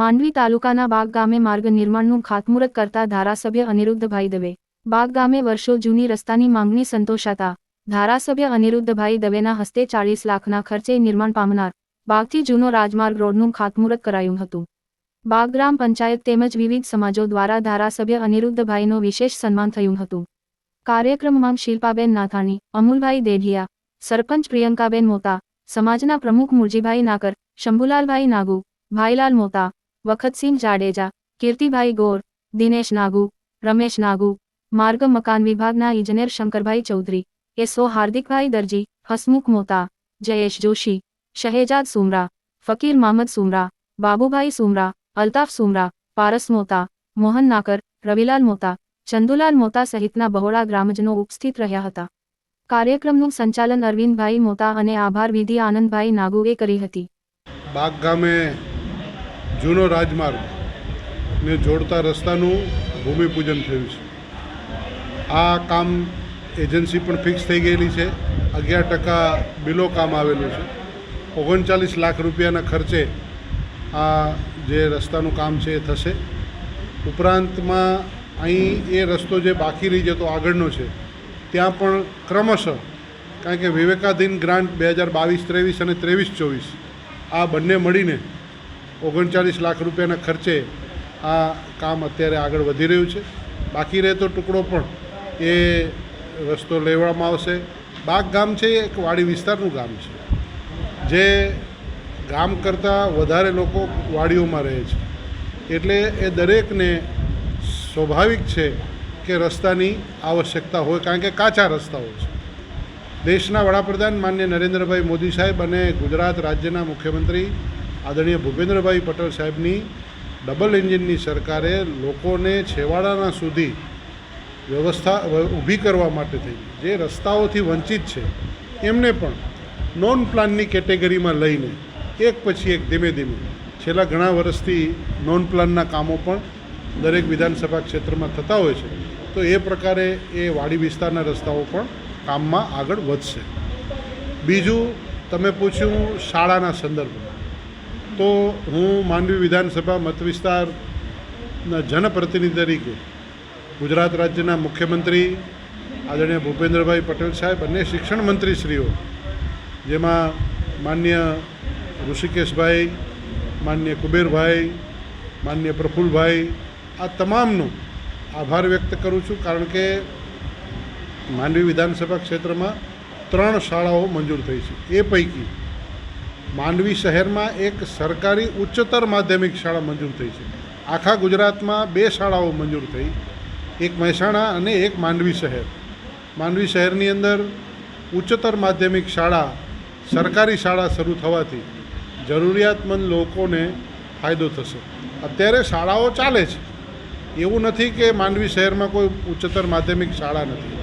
માંડવી તાલુકાના બાગ ગામે માર્ગ નિર્માણનું ખાતમુહૂર્ત કરતા ધારાસભ્ય અનિરુદ્ધભાઈ દવે. બાગ ગામે વર્ષો જૂની રસ્તાની માંગણી સંતોષાતા ધારાસભ્ય અનિરુદ્ધભાઈ દવેના હસ્તે ચાલીસ લાખના ખર્ચે નિર્માણ પામનાર બાગથી જૂનો રાજમાર્ગ રોડનું ખાતમુહૂર્ત કરાયું હતું. બાગ ગ્રામ પંચાયત તેમજ વિવિધ સમાજો દ્વારા ધારાસભ્ય અનિરુદ્ધભાઈનો વિશેષ સન્માન થયું હતું. કાર્યક્રમમાં શિલ્પાબેન નાથાણી, અમુલભાઈ દેઢિયા, સરપંચ પ્રિયંકાબેન મોતા, સમાજના પ્રમુખ મુરજીભાઈ નાકર શંભુલાલભાઈ નાગુ, ભાઈલાલ મોતા વખતસિંહ જાડેજા, કીર્તિભાઈ ગોર, દિનેશ નાગુ, રમેશ નાગુ, માર્ગ મકાન વિભાગના ઇજનેર શંકરભાઈ ચૌધરી એસઓ હાર્દિકભાઈ દરજી, હસમુખ મોતા, જયેશ જોશી, શહેજાદ સુમરા, ફકીર મામદ સુમરા, બાબુભાઈ સુમરા, અલ્તાફ સુમરા, પારસ મોતા, મોહન નાકર, રવિલાલ મોતા, ચંદુલાલ મોતા સહિતના બહોળા ગ્રામજનો ઉપસ્થિત રહ્યા હતા. કાર્યક્રમનું સંચાલન અરવિંદભાઈ મોતા અને આભાર વિધિ આનંદભાઈ નાગુએ કરી હતી. બાગ ગામે જૂનો રાજમાર્ગ ને જોડતા રસ્તાનું ભૂમિપૂજન થયું છે. આ કામ એજન્સી પણ ફિક્સ થઈ ગયેલી છે. અગિયાર ટકા બિલો કામ આવેલું છે. ઓગણચાલીસ લાખ રૂપિયાના ખર્ચે આ જે રસ્તાનું કામ છે એ થશે. ઉપરાંતમાં અહીં એ રસ્તો જે બાકી રહી જતો આગળનો છે, ત્યાં પણ ક્રમશઃ કારણ કે વિવેકાધીન ગ્રાન્ટ બે હજાર બાવીસ, ત્રેવીસ અને ત્રેવીસ, ચોવીસ આ બંને મળીને ઓગણચાલીસ લાખ રૂપિયાના ખર્ચે આ કામ અત્યારે આગળ વધી રહ્યું છે. બાકી રહેતો ટુકડો પણ એ રસ્તો લેવામાં આવશે. બાગ ગામ છે, એ એક વાડી વિસ્તારનું ગામ છે. જે ગામ કરતાં વધારે લોકો વાડીઓમાં રહે છે. એટલે એ દરેકને સ્વાભાવિક છે કે રસ્તાની આવશ્યકતા હોય, કારણ કે કાચા રસ્તાઓ છે. દેશના વડાપ્રધાન માન્ય નરેન્દ્રભાઈ મોદી સાહેબ અને ગુજરાત રાજ્યના મુખ્યમંત્રી આદરણીય ભૂપેન્દ્રભાઈ પટેલ સાહેબની ડબલ એન્જિનની સરકારે લોકોને છેવાડાના સુધી વ્યવસ્થા ઊભી કરવા માટે થઈ. જે રસ્તાઓથી વંચિત છે, એમને પણ નોન પ્લાનની કેટેગરીમાં લઈને એક પછી એક ધીમે ધીમે છેલ્લા ઘણા વર્ષથી નોન પ્લાનના કામો પણ દરેક વિધાનસભા ક્ષેત્રમાં થતા હોય છે. તો એ પ્રકારે એ વાડી વિસ્તારના રસ્તાઓ પણ કામમાં આગળ વધશે. બીજું, તમે પૂછ્યું શાળાના સંદર્ભમાં. તો હું માંડવી વિધાનસભા મત વિસ્તારના જનપ્રતિનિધિ તરીકે ગુજરાત રાજ્યના મુખ્યમંત્રી આદરણીય ભૂપેન્દ્રભાઈ પટેલ સાહેબ અને શિક્ષણ મંત્રીશ્રીઓ, જેમાં માન્ય ઋષિકેશભાઈ, માન્ય કુબેરભાઈ, માન્ય પ્રફુલભાઈ, આ તમામનો આભાર વ્યક્ત કરું છું કારણ કે માંડવી વિધાનસભા ક્ષેત્રમાં ત્રણ શાળાઓ મંજૂર થઈ છે. એ પૈકી માંડવી શહેરમાં એક સરકારી ઉચ્ચતર માધ્યમિક શાળા મંજૂર થઈ છે. આખા ગુજરાતમાં બે શાળાઓ મંજૂર થઈ, એક મહેસાણા અને એક માંડવી શહેર. માંડવી શહેરની અંદર ઉચ્ચતર માધ્યમિક શાળા સરકારી શાળા શરૂ થવાથી જરૂરિયાતમંદ લોકોને ફાયદો થશે. અત્યારે શાળાઓ ચાલે છે. એવું નથી કે માંડવી શહેરમાં કોઈ ઉચ્ચતર માધ્યમિક શાળા નથી.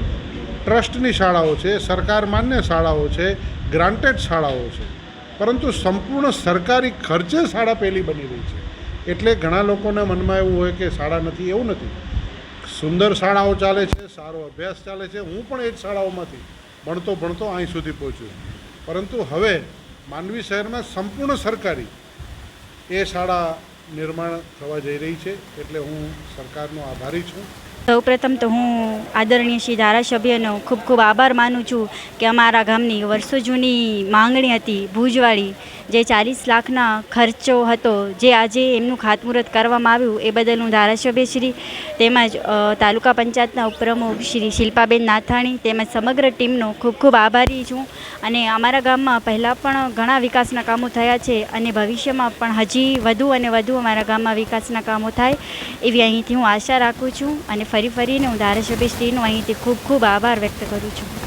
ટ્રસ્ટની શાળાઓ છે, સરકાર માન્ય શાળાઓ છે, ગ્રાન્ટેડ શાળાઓ છે. પરંતુ સંપૂર્ણ સરકારી ખર્ચે શાળા પહેલી બની રહી છે. એટલે ઘણા લોકોના મનમાં એવું હોય કે શાળા નથી, એવું નથી. સુંદર શાળાઓ ચાલે છે, સારો અભ્યાસ ચાલે છે. હું પણ એ જ શાળાઓમાંથી ભણતો ભણતો અહીં સુધી પહોંચ્યો. પરંતુ હવે માંડવી શહેરમાં સંપૂર્ણ સરકારી એ શાળા નિર્માણ થવા જઈ રહી છે. એટલે હું સરકારનો આભારી છું. સૌપ્રથમ તો હું આદરણીય શ્રી ધારાસભ્યનો ખૂબ ખૂબ આભાર માનું છું કે અમારા ગામની વર્ષો જૂની માંગણી હતી ભુજવાળી, જે ચાલીસ લાખના ખર્ચો હતો, જે આજે એમનું ખાતમુહૂર્ત કરવામાં આવ્યું, એ બદલ હું ધારાસભ્ય શ્રી તેમજ તાલુકા પંચાયતના ઉપપ્રમુખ શ્રી શિલ્પાબેન નાથાણી તેમજ સમગ્ર ટીમનો ખૂબ ખૂબ આભારી છું અને અમારા ગામમાં પહેલાં પણ ઘણા વિકાસના કામો થયા છે અને ભવિષ્યમાં પણ હજી વધુ અને વધુ અમારા ગામમાં વિકાસના કામો થાય, એવી અહીંથી હું આશા રાખું છું અને ફરી ફરીને હું ધારાસભ્યશ્રીનો અહીંથી ખૂબ ખૂબ આભાર વ્યક્ત કરું છું.